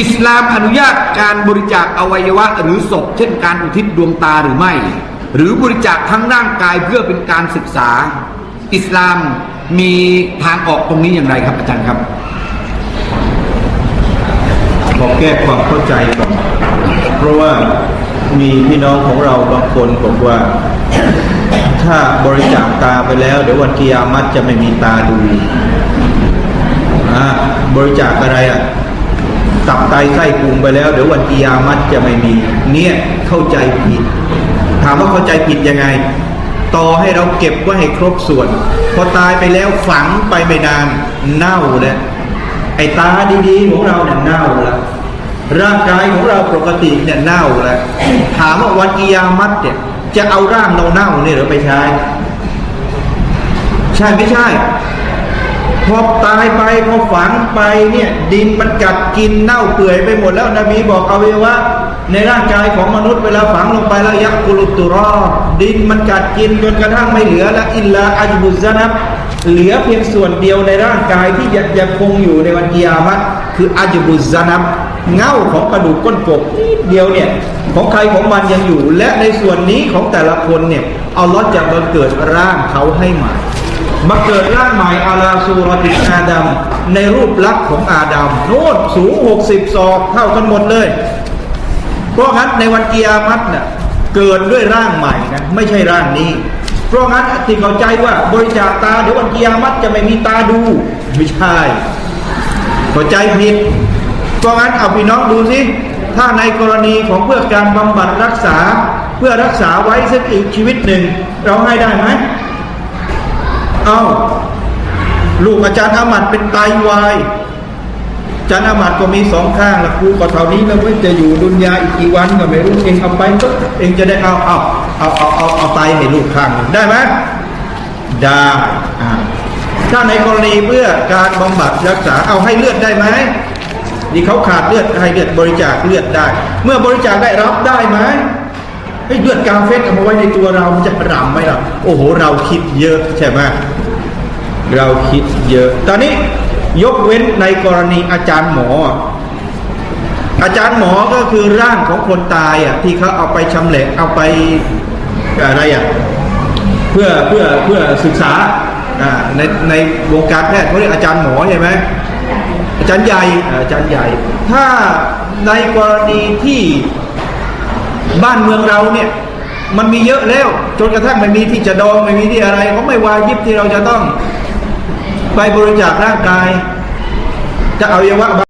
อิสลามอนุญาตการบริจาคอวัยวะหรือศพ เช่นการอุทิศดวงตาหรือไม่ หรือบริจาคทั้งร่างกายเพื่อเป็นการศึกษา อิสลามมีทางออกตรงนี้อย่างไรครับอาจารย์ครับขอแก้ความเข้าใจก่อนเพราะว่ามีพี่น้องของเราบางคนบอกว่า ถ้าบริจาคตาไปแล้วเดี๋ยววันกิยามัตจะไม่มีตาดูบริจาคอะไรอะ ตับไตไส้พุงไปแล้ว เดี๋ยววันกิยามัตจะไม่มี เนี่ยเข้าใจผิด ถามว่าเข้าใจผิดยังไง ต่อให้เราเก็บไว้ให้ครบส่วน พอตายไปแล้วฝังไปไม่นานเน่าแล้วไอ้ตาดีๆของเราเนี่ยเน่าแล้วร่างกายของเราปกติเนี่ยเน่าแล้วถามว่าวันกิยามัตเนี่ยจะเอาร่างเราเน่าเนี่ยหรือไปใช้ ใช่ไม่ใช่ พอตายไปพอฝังไปเนี่ยดินมันกัดกินเน่าเปื่อยไปหมดแล้วนบีบอกเอาไว้ว่าในร่างกายของมนุษย์เวลาฝังลงไปแล้วยักกุลุตุรอดินมันกัดกินจนกระทั่งไม่เหลือแล้วอิลลาอัจบุซะนับเหลือเพียงส่วนเดียวในร่างกายที่ยังยังคงอยู่ในวันกิยามัตคืออัจบุซะนับเง่าของกระดูกก้นกบนิดเดียวเนี่ยของใครของมันยังอยู่ และในส่วนนี้ของแต่ละคนเนี่ยเอัลอฮ์จะบังเกิดร่างเขาให้ใหม่ มาเกิดร่างใหม่อาลาซูรติอาดัมในรูปลักษณ์ของอาดัมโน่นสูงหกสิบศอกเท่ากันหมดเลย เพราะงั้นในวันกิยามัตเน่ะเกิดด้วยร่างใหม่นะไม่ใช่ร่างนี้ เพราะงั้นที่เข้าใจว่าบริจาคตาเดี๋ยววันกิยามัตจะไม่มีตาดู ไม่ใช่เข้าใจผิด เพราะงั้นเอาพี่น้องดูสิถ้าในกรณีของเพื่อการบำบัดรักษาเพื่อรักษาไว้สักอีกชีวิตหนึ่ง เราให้ได้ไหม เอาลูกอาจารย์อามัดเป็นไตวายอาจารย์อามัดก็มีสองข้างละครูก็เท่านี้แล้วเว้ยจะอยู่ดุนยาอีกกี่วันก็ไม่รู้เองเอาไปก็เองจะได้เอาเอาเอาเอาเอาเอาไตให้ลูกข้างได้ไหมได้ถ้าในกรณีเพื่อการบำบัดรักษาเอาให้เลือดได้ไหมนี่เขาขาดเลือดให้เลือดบริจาคเลือดได้ เมื่อบริจาคได้รับได้ไหม ไอ้เลือดกาเฟสเอามาไว้ในตัวเรามันจะรำไหมล่ะโอ้โห เราคิดเยอะใช่ไหมเราคิดเยอะ ตอนนี้ยกเว้นในกรณีอาจารย์หมอ อาจารย์หมอก็คือร่างของคนตายอะที่เขาเอาไปชำแหละเอาไปอะไรอะเพื่อเพื่อเพื่อศึกษาอ่าในในวงการแพทย์เขาเรียกอาจารย์หมอใช่ไหมอาจารย์ใหญ่อาจารย์ใหญ่ ถ้าในกรณีที่ บ้านเมืองเราเนี่ยมันมีเยอะแล้ว จนกระทั่งไม่มีที่จะดองไม่มีที่อะไรเขาไม่วายิบที่เราจะต้อง ไปบริจาคร่างกาย จะเอาอวัยวะบ